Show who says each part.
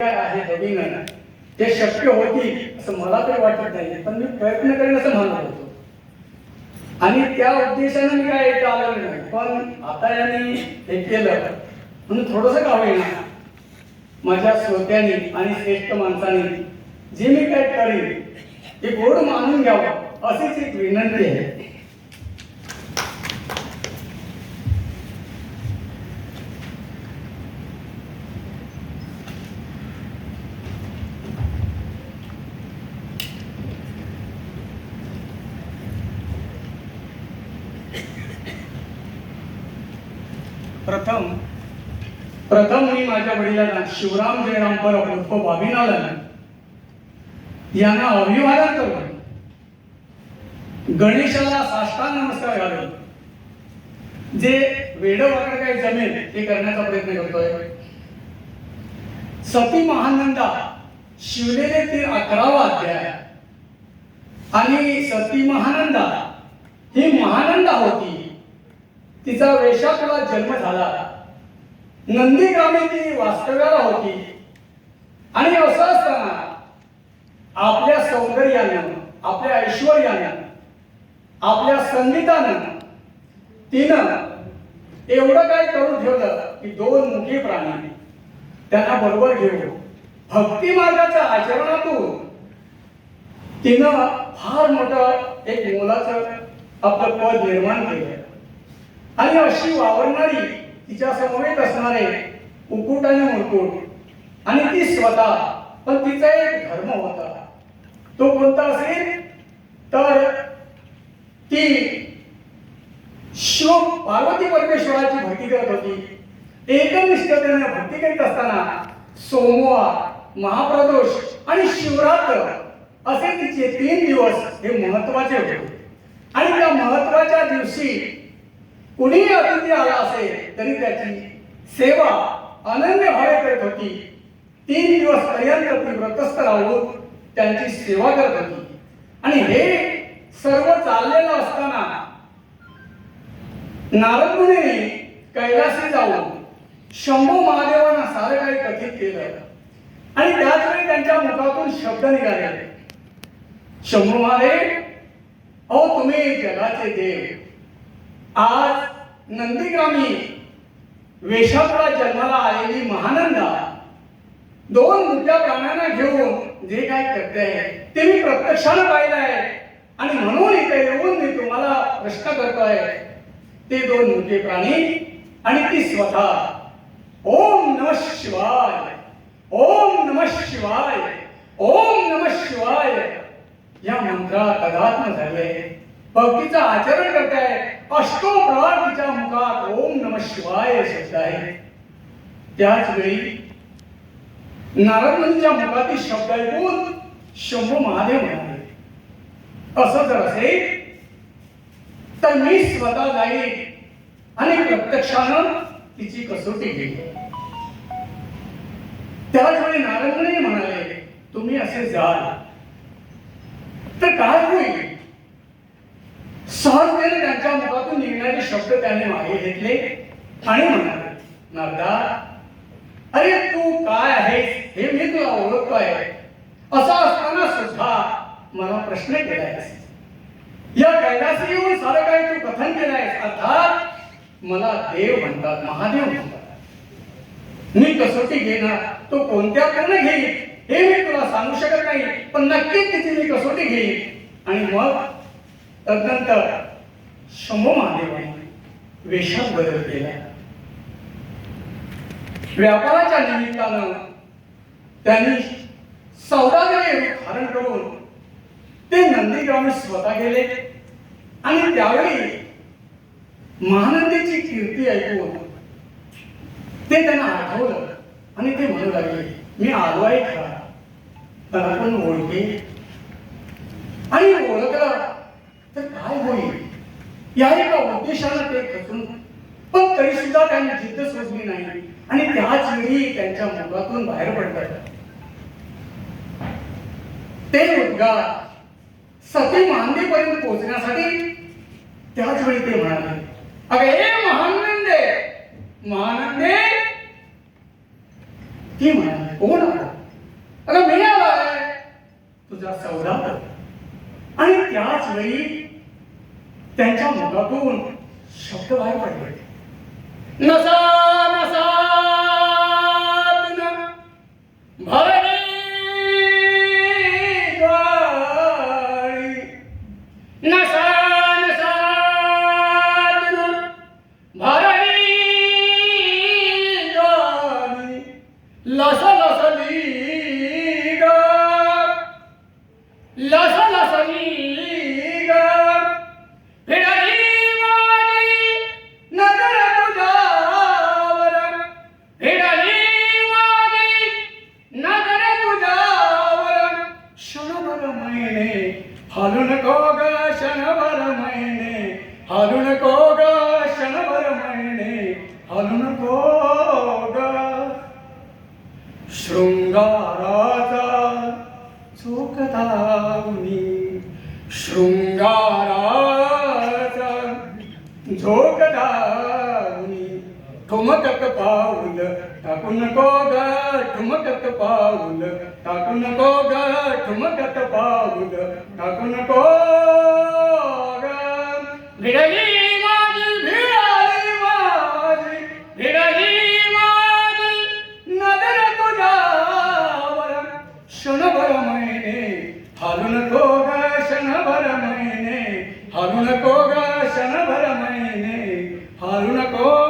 Speaker 1: काय आहे रवीनं ते शक्य होती असं मला तरी वाटत नाही. पण मी प्रयत्न करेन असं म्हणत होतो. आणि त्या उद्देशाने मी काय इथं आलेलो नाही. पण आता यांनी हे केलं. म्हणून थोडंसं का होईना? माझ्या श्रोत्याने आणि श्रेष्ठ माणसाने जे मी काय करीन ते गोड मानून घ्यावं अशीच एक विनंती आहे. प्रथम प्रथम मी माझ्या वडिलांना शिवराम जयराम परब उर्फ यांना अभिवादन करून गणेशाला साष्टांग नमस्कार घालून जे वेड वाकड काही जमेल ते करण्याचा प्रयत्न करतोय. सती महानंदा शिवलेले ते अकरावा अध्याय. आणि सती महानंदा ही महानंदा होती. तिचा वेशाकडा जन्म झाला. नंदीग्रामी ती वास्तव्याला होती. आणि असं असताना आपल्या सौंदर्यानं आपल्या ऐश्वर्यानं आपल्या संगीतानं तिनं एवढं काय करून ठेवलं की दोन मुखी प्राणी त्यांना बरोबर घेऊ भक्ती मार्गाच्या आचरणातून तिनं फार मोठं एक मोलाचं आपलं पद निर्माण केलं. आणि अशी वावरणारी तिच्या समवेत असणारे उकुट आणि मुरकुट आणि ती स्वतः पण तिचा एक धर्म होता. तो कोणता असेल? तर ती शिव पार्वती परमेश्वराची भक्ती करत होती. एकनिष्ठतेने भक्ती करीत असताना सोमवार महाप्रदोष आणि शिवरात्र असे तिचे तीन दिवस हे महत्त्वाचे होते. आणि त्या महत्त्वाच्या दिवशी कुणीही अतिथी आला असेल तरी त्याची सेवा अनन्य भावे करत होती. तीन दिवस पर्यंत ती व्रतस्थ राहून त्यांची सेवा करत होती. आणि हे सर्व चाललेलं असताना नारद मुनीने कैलासी जाऊन शंभू महादेवांना सारं काही कथित केलं. आणि त्याच वेळी त्यांच्या मुखातून शब्द निघाले. शंभू महादेव अहो तुम्ही जगाचे देव. आज नंदीग्रामी वेशापुरा जन्माला आलेली महानंदा दोन मुख्या प्राण्यांना घेऊन जे काय करते ते मी प्रत्यक्षानं पाहिलं आहे. आणि म्हणून इथे येऊन मी तुम्हाला प्रश्न करतोय ते दोन मोठे प्राणी आणि ती स्वतः. ओम नम शिवाय. ओम नम शिवाय. ओम नम शिवाय. या मंत्रात अगात्म झाले भक्तीचं आचरण करताय. अष्टो तिच्या मुखात ओम नम शिवाय शब्द आहे. त्याच वेळी नारद मुनीच्या मुखातील शब्द ऐकून शंभू महादेव म्हणाले असं जर असेल तर मी स्वतः जाईल आणि प्रत्यक्षानं तिची कसोटी घेईल त्याच वेळी नारद म्हणाले तुम्ही असे जाल. तर काय होईल? सहजतेने त्यांच्या मुखातून निघणारे शब्द त्याने मागे घेतले आणि म्हणाले नारदा अरे तू काय आहेस हे मी तुला ओळखतो आहे असा असताना सुद्धा मला प्रश्न केलायस. या कैलासी येऊन सारं काय तू कथन केलंयस? अर्थात मला देव म्हणतात महादेव म्हणतात. मी कसोटी घेणार तो कोणत्या कर्ण घेईल? हे मी तुला सांगू शकत नाही पण नक्कीच तिची मी कसोटी घेईल आणि मग तदनंतर शंभू महादेवाने वेशात बदल केला. व्यापाराच्या निमित्तानं त्यांनी सौदागरी धारण करून ते नंदीग्रामी स्वतः गेले. आणि त्यावेळी महानंदीची कीर्ती ऐकून ते त्यांना आठवलं आणि ते म्हणू लागले मी आलो आहे खरा. पण आपण ओळखे. आणि ओळखलं तर काय होईल? या एका उद्देशानं ते खचून पण तरी सुद्धा त्यांनी जिद्द सोडली नाही. आणि त्याच वेळी त्यांच्या मुखातून बाहेर पडतात. ते उद्गार सती मांदेपर्यंत पोहोचण्यासाठी त्याच वेळी ते म्हणाले अगे हे महानंदे महानंदे. ती म्हणाले कोण आला अगं मी आलाय तुझा सौदागर आणि त्याच वेळी त्यांच्या मुखातून शब्द बाहेर पडले. नसा नसा लस लसली लस लसली ग फिरली वारी नजर तुझ्यावर फिरली वारी नजर तुझ्यावर क्षणभर महिने हालू नको ग क्षणभर महिने हालू नको ग क्षणभर महिने हालू नको ग शृंगाराचा झोकदावनी शृंगाराचा झोकदावनी ठुमकत पाऊल टाकू नको ग ठुमकत पाऊल टाकू नको ग ठुमकत पाऊल टाकू नको ग भिडली माझी भिडली माझी भिडली माझी नजर तुझ्यावर क्षणभर महिने हालू नको ग महिने हालू नको ग क्षणभर महिने हालू नको ग